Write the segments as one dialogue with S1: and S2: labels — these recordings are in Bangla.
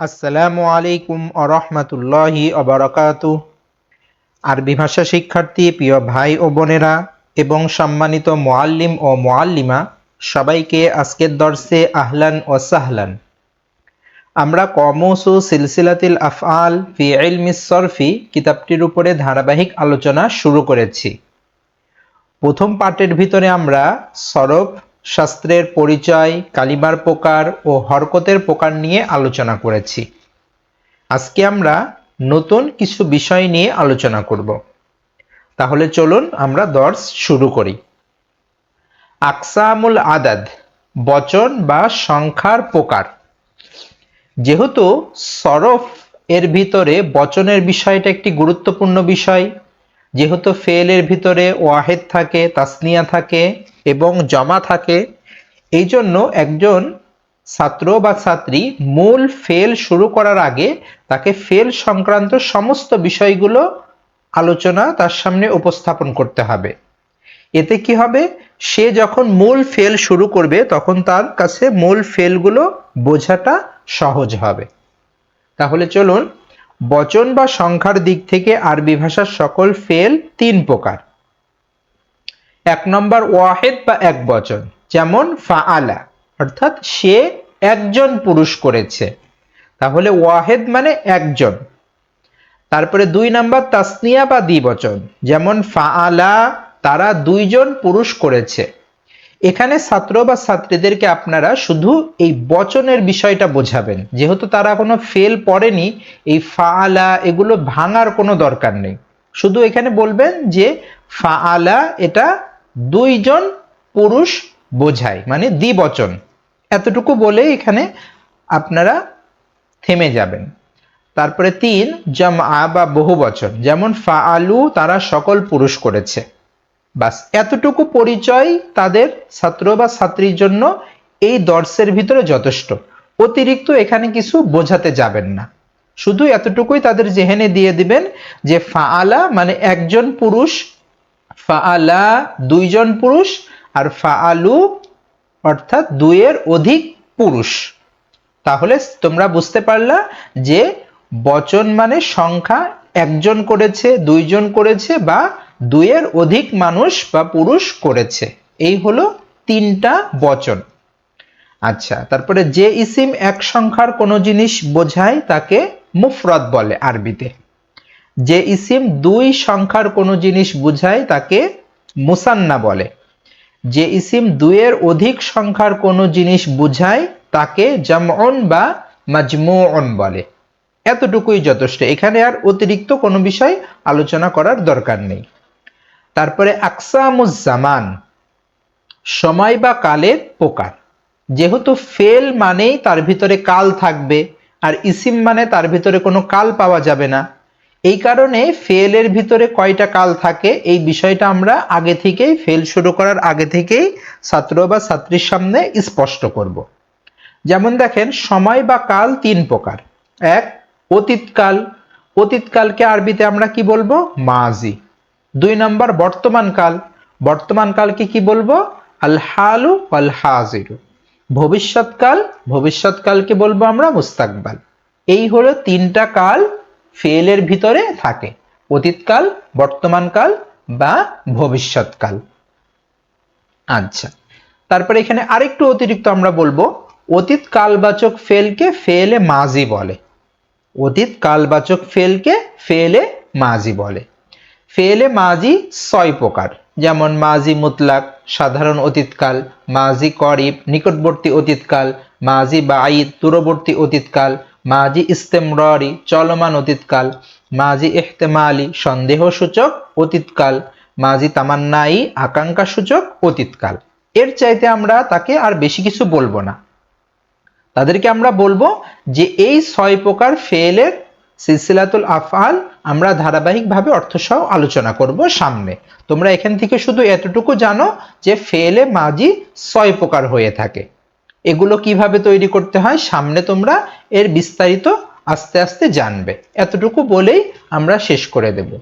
S1: আসসালামু আলাইকুম আরহামতুল্লাহি অবরাকাতু। আরবি ভাষা শিক্ষার্থী, প্রিয় ভাই ও বোনেরা এবং সম্মানিত মোয়াল্লিম ও মোয়াল্লিমা সবাইকে আজকের দর্শে আহলান ও সাহলান। আমরা কমসু সিলসিলাতিল আফআল ফি ইলমিস সরফি কিতাবটির উপরে ধারাবাহিক আলোচনা শুরু করেছি। প্রথম পার্টের ভিতরে আমরা সরফ শাস্ত্রের পরিচয়, কালিমার প্রকার ও হরকতের প্রকার নিয়ে আলোচনা করেছি। আজকে আমরা নতুন কিছু বিষয় নিয়ে আলোচনা করব। তাহলে চলুন আমরা দর্শ শুরু করি। আকসামুল আদাদ, বচন বা সংখ্যার প্রকার। যেহেতু সরফ এর ভিতরে বচনের বিষয়টা একটি গুরুত্বপূর্ণ বিষয় যেহেতু ফেলের ভিতরে ওয়াহেদ থাকে, তাসনিয়া থাকে এবং জমা থাকে এই জন্য একজন ছাত্র বা ছাত্রী মূল ফেল শুরু করার আগে তাকে ফেল সংক্রান্ত সমস্ত বিষয়গুলো আলোচনা তার সামনে উপস্থাপন করতে হবে। এতে কি হবে? সে যখন মূল ফেল শুরু করবে, তখন তার কাছে মূল ফেলগুলো বোঝাটা সহজ হবে। তাহলে চলুন বচন বা সংখ্যার দিক থেকে আরবি ভাষার সকল ফেল তিন প্রকার। এক নম্বর ওয়াহেদ বা এক বচন, যেমন ফাআলা, অর্থাৎ সে একজন পুরুষ করেছে। তাহলে ওয়াহেদ মানে একজন। তারপরে দুই নাম্বার তাসনিয়া বা দ্বিবচন যেমন ফাআলা, তারা দুইজন পুরুষ করেছে। এখানে ছাত্র বা ছাত্রীদেরকে আপনারা শুধু এই বচনের বিষয়টা বোঝাবেন। যেহেতু তারা কোনো ফেল পড়েনি, এই ফাআলা এগুলো ভাঙার কোনো দরকার নেই। শুধু এখানে বলবেন যে ফাআলা এটা দুইজন পুরুষ বোঝায় মানে দ্বিবচন। এতটুকু বলে এখানে আপনারা থেমে যাবেন। তারপরে তিন জামা বা বহু বচন যেমন ফা আলু তারা সকল পুরুষ করেছে। বাস, এতটুকু পরিচয় তাদের ছাত্র বা ছাত্রীর জন্য এই দর্শের ভিতরে যথেষ্ট। অতিরিক্ত এখানে কিছু বোঝাতে যাবেন না। শুধু এতটুকুই তাদের জেহেনে দিয়ে দিবেন যে ফাআলা মানে একজন পুরুষ, ফাআলা দুইজন পুরুষ, আর ফাআলু অর্থাৎ দুইয়ের অধিক পুরুষ। তাহলে তোমরা বুঝতে পারলা যে বচন মানে সংখ্যা একজন করেছে, দুইজন করেছে বা দুইয়ের অধিক মানুষ বা পুরুষ করেছে। এই হলো তিনটা বচন। আচ্ছা তারপরে যে ইসিম এক সংখ্যার কোনো জিনিস বোঝায় তাকে মুফরদ বলে আরবিতে। যে ইসিম দুই সংখ্যার কোনো জিনিস বুঝায় তাকে মুসান্না বলে। যে ইসিম দুইয়ের অধিক সংখ্যার কোনো জিনিস বুঝায় তাকে জামন বা মাজমুন বলে। এতটুকুই যথেষ্ট। এখানে আর অতিরিক্ত কোনো বিষয় আলোচনা করার দরকার নেই। তারপরে আকসামুজ্জামান, সময় বা কালের প্রকার। যেহেতু ফেল মানেই তার ভিতরে কাল থাকবে, আর ইসিম মানে তার ভিতরে কোনো কাল পাওয়া যাবে না। এই কারণে ফেলের ভিতরে কয়টা কাল থাকে, এই বিষয়টা আমরা আগে থেকেই, ফেল শুরু করার আগে থেকেই ছাত্র বা ছাত্রীর সামনে স্পষ্ট করব। যেমন দেখেন, সময় বা কাল তিন প্রকার। এক অতীতকাল অতীতকালকে আরবিতে আমরা কি বলব? মাজি। দুই নম্বর বর্তমান কাল। বর্তমান কালকে কি বলব? আল হালু আল হাজিরু। ভবিষ্যৎকাল ভবিষ্যৎকালকে বলব আমরা মুস্তাকবাল। এই হলো তিনটা কাল ফেলের ভিতরে থাকে। অতীতকাল বর্তমানকাল বা ভবিষ্যৎকাল আচ্ছা তারপরে এখানে আরেকটু অতিরিক্ত আমরা বলব, অতীত কালবাচক ফেলকে ফেলে মাজি বলে। অতীত কালবাচক ফেলকে ফেলে মাজি বলে। ফেলে মাজি ছয় প্রকার। যেমন মাজি মুতলাক, সাধারণ অতীতকাল মাজি করিব, নিকটবর্তী অতীতকাল মাজি বাঈদ, দূরবর্তী অতীতকাল মাজি ইস্তেমরি চলমান অতীতকাল মাজি এহতেমালি সন্দেহসূচক অতীতকাল মাজি তামান্নাই আকাঙ্ক্ষা সূচক অতীতকাল। এর চাইতে আমরা তাকে আর বেশি কিছু বলব না। তাদেরকে আমরা বলব যে এই ছয় প্রকার ফেলের সিলসিলাতুল আফআল আমরা ধারাবাহিকভাবে অর্থসহ আলোচনা করব সামনে। তোমরা এখান থেকে শুধু এতটুকু জানো যে ফেলে মাজি ছয় প্রকার হয়ে থাকে। এগুলো কীভাবে তৈরি করতে হয় সামনে তোমরা এর বিস্তারিত আস্তে আস্তে জানবে। এতটুকু বলেই আমরা শেষ করে দেব।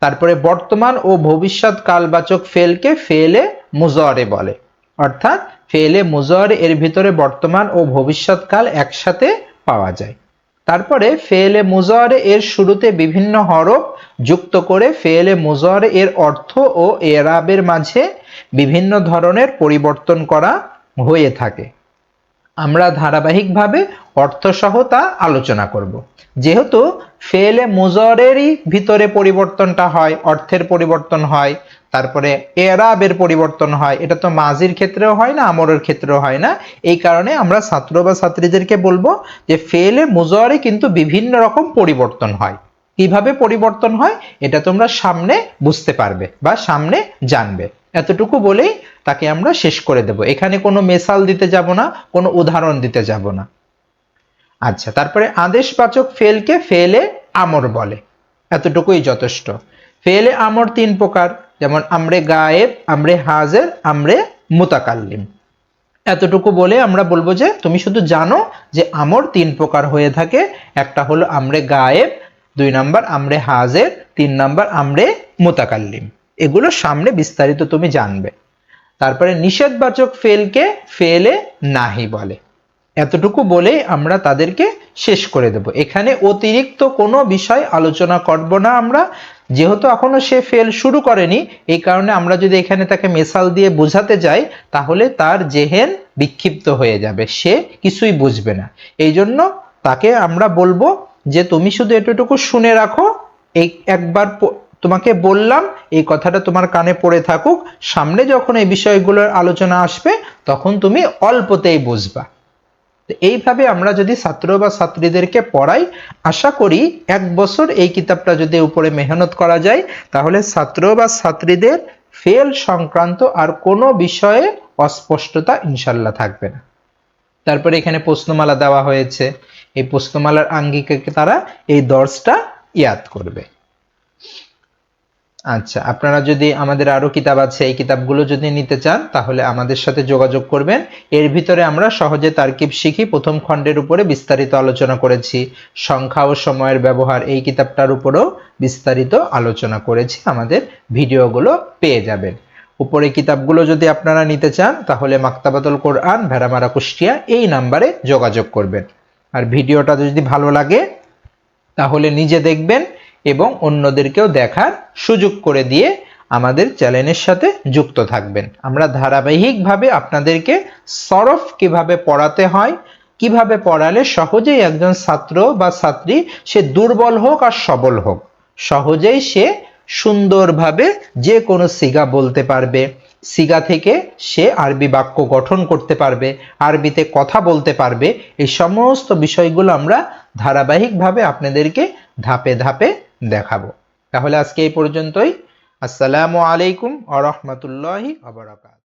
S1: তারপরে বর্তমান ও ভবিষ্যৎ কালবাচক ফেলকে ফেলে মুজরে বলে। অর্থাৎ ফেলে মুজর এর ভিতরে বর্তমান ও ভবিষ্যৎকাল একসাথে পাওয়া যায়। তারপরে ফেলে মুজারে এর শুরুতে বিভিন্ন হরফ যুক্ত করে ফেলে মুজারে এর অর্থ ও এরাবের মাঝে বিভিন্ন ধরনের পরিবর্তন করা হয়ে থাকে। আমরা ধারাবাহিকভাবে অর্থসহ তা আলোচনা করব। যেহেতু ফেলে মুজরেরই ভিতরে পরিবর্তনটা হয়, অর্থের পরিবর্তন হয়, তারপরে এরাবের পরিবর্তন হয়, এটা তো মাজির ক্ষেত্রেও হয় না, আমরের ক্ষেত্রেও হয় না, এই কারণে আমরা ছাত্র বা ছাত্রীদেরকে বলব যে ফেলে মুজরে কিন্তু বিভিন্ন রকম পরিবর্তন হয়। কীভাবে পরিবর্তন হয়? এটা তোমরা সামনে বুঝতে পারবে বা সামনে জানবে। এতটুকু বলেই তাকে আমরা শেষ করে দেব। এখানে কোনো মেসাল দিতে যাব না, কোনো উদাহরণ দিতে যাব না। আচ্ছা তারপরে আদেশবাচক ফেলকে ফেলে আমর বলে। এতটুকুই যথেষ্ট। ফেলে আমর তিন প্রকার, যেমন আমরে গায়েব, আমরে হাজের, আমরে মুতাকাল্লিম। এতটুকু বলে আমরা বলব যে, তুমি শুধু জানো যে আমর তিন প্রকার হয়ে থাকে। একটা হলো আমরে গায়েব, দুই নাম্বার আমরে হাজের, তিন নাম্বার আমরে মুতাকাল্লিম। এগুলো সামনে বিস্তারিত তুমি জানবে। তারপরে নিষেধবাচক ফেলকে ফেলে নাহি বলে। এতটুকু বলেই আমরা তাদেরকে শেষ করে দেব। এখানে অতিরিক্ত কোনো বিষয় আলোচনা করব না আমরা। যেহেতু এখনও সে ফেল শুরু করেনি, এই কারণে আমরা যদি এখানে তাকে মেসাল দিয়ে বোঝাতে যাই, তাহলে তার জেহেন বিক্ষিপ্ত হয়ে যাবে। সে কিছুই বুঝবে না। এই জন্য তাকে আমরা বলব যে, তুমি শুধু এতটুকু শুনে রাখো। এই একবার তোমাকে বললাম, এই কথাটা তোমার কানে পড়ে থাকুক। সামনে যখন এই বিষয়গুলোর আলোচনা আসবে, তখন তুমি অল্পতেই বুঝবা। এইভাবে আমরা যদি ছাত্র বা ছাত্রীদেরকে পড়াই, আশা করি এক বছর এই কিতাবটা যদি উপরে মেহনত করা যায়, তাহলে ছাত্র বা ছাত্রীদের ফেল সংক্রান্ত আর কোনো বিষয়ে অস্পষ্টতা ইনশাল্লাহ থাকবে না। তারপরে এখানে প্রশ্নমালা দেওয়া হয়েছে। এই প্রশ্নমালার আঙ্গিকে তারা এই দর্শটা ইয়াদ করবে। আচ্ছা আপনারা যদি আমাদের আরও কিতাব আছে, এই কিতাবগুলো যদি নিতে চান, তাহলে আমাদের সাথে যোগাযোগ করবেন। এর ভিতরে আমরা সহজে তারকিব শিখি, প্রথম খণ্ডের উপরে বিস্তারিত আলোচনা করেছি। সংখ্যা ও সময়ের ব্যবহার, এই কিতাবটার উপরেও বিস্তারিত আলোচনা করেছি। আমাদের ভিডিওগুলো পেয়ে যাবেন। উপরে কিতাবগুলো যদি আপনারা নিতে চান, তাহলে মাক্তাবাতুল কোরআন, ভেড়ামারা কুষ্টিয়া, এই নাম্বারে যোগাযোগ করবেন। আর ভিডিওটা যদি ভালো লাগে, তাহলে নিজে দেখবেন এবং অন্যদেরকেও দেখার সুযোগ করে দিয়ে আমাদের চ্যানেলের সাথে যুক্ত থাকবেন। আমরা ধারাবাহিকভাবে আপনাদেরকে সরফ কীভাবে পড়াতে হয়, কীভাবে পড়ালে সহজেই একজন ছাত্র বা ছাত্রী সে দুর্বল হোক আর সবল হোক, সহজেই সে সুন্দরভাবে যে কোনো সিগা বলতে পারবে, সিগা থেকে সে আরবি বাক্য গঠন করতে পারবে, আরবিতে কথা বলতে পারবে, এই সমস্ত বিষয়গুলো আমরা ধারাবাহিকভাবে আপনাদেরকে ধাপে ধাপে দেখাবো। তাহলে আজকে এই পর্যন্তই। আসসালামু আলাইকুম আ রহমতুল্লাহি আবরাকাত